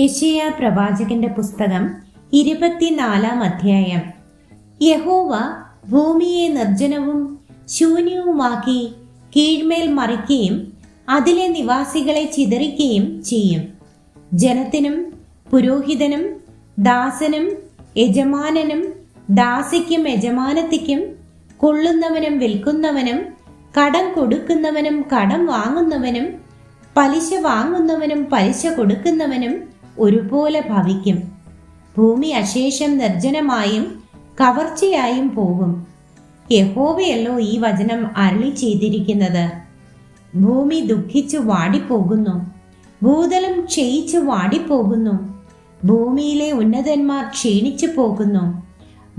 യശയ പ്രവാചകന്റെ പുസ്തകം ഇരുപത്തിനാലാം അധ്യായം. യഹോവ ഭൂമിയെ നിർജനവും ശൂന്യവുമാക്കി കീഴ്മേൽ മറിക്കുകയും അതിലെ നിവാസികളെ ചിതറിക്കുകയും ചെയ്യും. ജനത്തിനും പുരോഹിതനും ദാസനും യജമാനനും ദാസിക്കും യജമാനത്തിക്കും കൊള്ളുന്നവനും വിൽക്കുന്നവനും കടം കൊടുക്കുന്നവനും കടം വാങ്ങുന്നവനും പലിശ വാങ്ങുന്നവനും പലിശ കൊടുക്കുന്നവനും ഒരുപോലെ ഭവിക്കും. ഭൂമി അശേഷം നിർജനമായും കവർച്ചയായും പോകും. യഹോവയല്ലോ ഈ വചനം അരളി ചെയ്തിരിക്കുന്നത്. ഭൂമി ദുഃഖിച്ചു വാടിപ്പോകുന്നു. ഭൂതലം ക്ഷയിച്ചു വാടിപ്പോകുന്നു. ഭൂമിയിലെ ഉന്നതന്മാർ ക്ഷീണിച്ചു പോകുന്നു.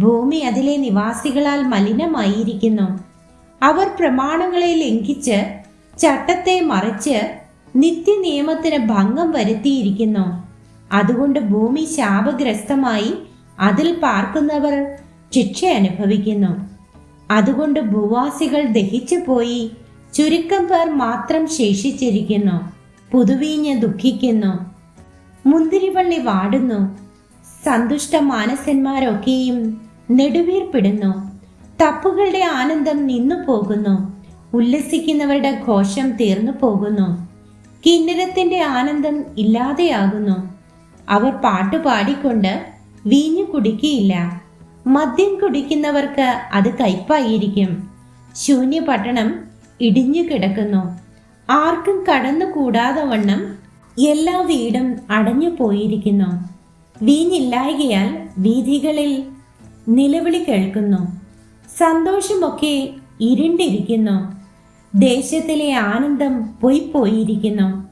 ഭൂമി അതിലെ നിവാസികളാൽ മലിനമായിരിക്കുന്നു. അവർ പ്രമാണങ്ങളെ ലംഘിച്ച് ചട്ടത്തെ മറിച്ച് നിത്യനിയമത്തിന് ഭംഗം വരുത്തിയിരിക്കുന്നു. അതുകൊണ്ട് ഭൂമി ശാപഗ്രസ്തമായി അതിൽ പാർക്കുന്നവർ ശിക്ഷ അനുഭവിക്കുന്നു. അതുകൊണ്ട് ഭൂവാസികൾ ദഹിച്ചു പോയി ചുരുക്കം പേർ മാത്രം ശേഷിച്ചിരിക്കുന്നു പുതുവീഞ്ഞ് ദുഃഖിക്കുന്നു മുന്തിരിവള്ളി വാടുന്നു സന്തുഷ്ട മാനസന്മാരൊക്കെയും നെടുവീർപ്പിടുന്നു തപ്പുകളുടെ ആനന്ദം നിന്നു പോകുന്നു ഉല്ലസിക്കുന്നവരുടെ ഘോഷം തീർന്നു പോകുന്നു കിന്നരത്തിന്റെ ആനന്ദം ഇല്ലാതെയാകുന്നു അവർ പാട്ട് പാടിക്കൊണ്ട് വീഞ്ഞു കുടിക്കുകയില്ല. മദ്യം കുടിക്കുന്നവർക്ക് അത് കയ്പായിരിക്കും. ശൂന്യ പട്ടണം ഇടിഞ്ഞു കിടക്കുന്നു. ആർക്കും കടന്നുകൂടാതെ വണ്ണം എല്ലാ വീടും അടഞ്ഞു പോയിരിക്കുന്നു. വീഞ്ഞില്ലായകയാൽ വീഥികളിൽ നിലവിളി കേൾക്കുന്നു. സന്തോഷമൊക്കെ ഇരുണ്ടിരിക്കുന്നു. ദേശത്തിലെ ആനന്ദം പൊയ്പോയിരിക്കുന്നു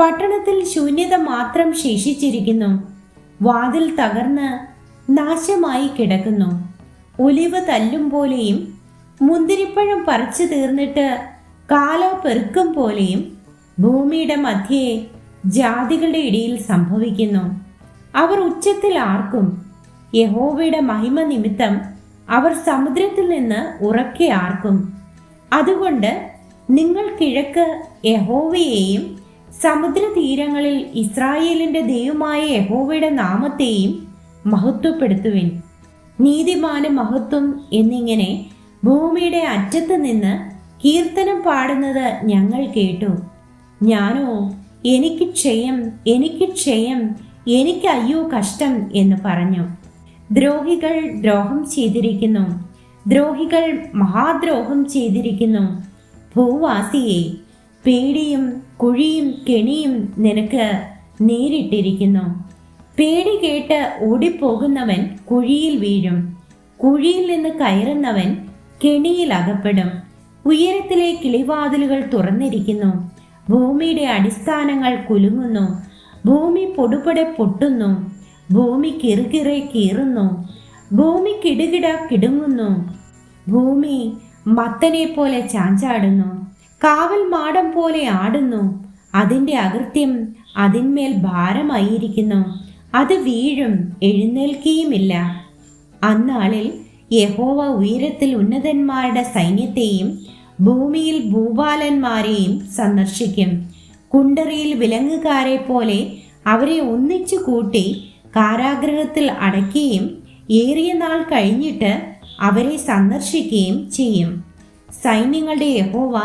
പട്ടണത്തിൽ ശൂന്യത മാത്രം ശേഷിച്ചിരിക്കുന്നു. വാതിൽ തകർന്ന് നാശമായി കിടക്കുന്നു. ഒലിവ് തല്ലും പോലെയും മുന്തിരിപ്പഴം പറിച്ചു തീർന്നിട്ട് കാലോ പെറുക്കും പോലെയും ഭൂമിയുടെ മധ്യേ ജാതികളുടെ ഇടയിൽ സംഭവിക്കുന്നു. അവർ ഉച്ചത്തിൽ ആർക്കും യഹോവയുടെ മഹിമ നിമിത്തം അവർ സമുദ്രത്തിൽ നിന്ന് ഉറക്കെ ആർക്കും. അതുകൊണ്ട് നിങ്ങൾ കിഴക്ക് യഹോവയെയും സമുദ്രതീരങ്ങളിൽ ഇസ്രായേലിന്റെ ദൈവമായ യഹോവയുടെ നാമത്തെയും മഹത്വപ്പെടുത്തുവിൻ. നീതിമാന മഹത്വം എന്നിങ്ങനെ ഭൂമിയുടെ അറ്റത്ത് നിന്ന് കീർത്തനം പാടുന്നത് ഞങ്ങൾ കേട്ടു. ഞാനോ എനിക്ക് ക്ഷയം എനിക്ക് ക്ഷയം എനിക്ക് അയ്യോ കഷ്ടം എന്ന് പറഞ്ഞു. ദ്രോഹികൾ ദ്രോഹം ചെയ്തിരിക്കുന്നു. ദ്രോഹികൾ മഹാദ്രോഹം ചെയ്തിരിക്കുന്നു. ഭൂവാസിയെ പേടിയും കുഴിയും കെണിയും നിനക്ക് നേരിട്ടിരിക്കുന്നു. പേടി കേട്ട് ഓടിപ്പോകുന്നവൻ കുഴിയിൽ വീഴും. കുഴിയിൽ നിന്ന് കയറുന്നവൻ കെണിയിൽ അകപ്പെടും. ഉയരത്തിലെ കിളിവാതിലുകൾ തുറന്നിരിക്കുന്നു. ഭൂമിയുടെ അടിസ്ഥാനങ്ങൾ കുലുങ്ങുന്നു. ഭൂമി പൊടുപൊടെ പൊട്ടുന്നു. ഭൂമി കിറുകിറെ കീറുന്നു. ഭൂമി കിടുകിട കിടുങ്ങുന്നു. ഭൂമി മത്തനെ പോലെ ചാഞ്ചാടുന്നു. കാവൽ മാടം പോലെ ആടുന്നു. അതിന്റെ അകൃത്യം അതിന്മേൽ ഭാരമായിരിക്കുന്നു. അത് വീഴും എഴുന്നേൽക്കുകയുമില്ല. അന്നാളിൽ യഹോവ ഉയരത്തിൽ ഉന്നതന്മാരുടെ സൈന്യത്തെയും ഭൂമിയിൽ ഭൂപാലന്മാരെയും സന്ദർശിക്കും. കുണ്ടറിയിൽ വിലങ്ങുകാരെ പോലെ അവരെ ഒന്നിച്ചു കൂട്ടി കാരാഗ്രഹത്തിൽ അടയ്ക്കുകയും ഏറിയ നാൾ കഴിഞ്ഞിട്ട് അവരെ സന്ദർശിക്കുകയും ചെയ്യും. സൈന്യങ്ങളുടെ യഹോവ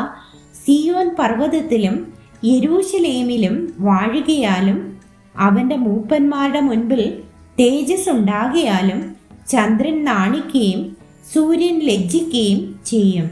സിയോൻ പർവതത്തിലും യെരൂശലേമിലും വാഴുകയാലും അവന്റെ മൂപ്പന്മാരുടെ മുൻപിൽ തേജസ് ഉണ്ടാകിയാലും ചന്ദ്രൻ നാണിക്കുകയും സൂര്യൻ ലജ്ജിക്കുകയും ചെയ്യും.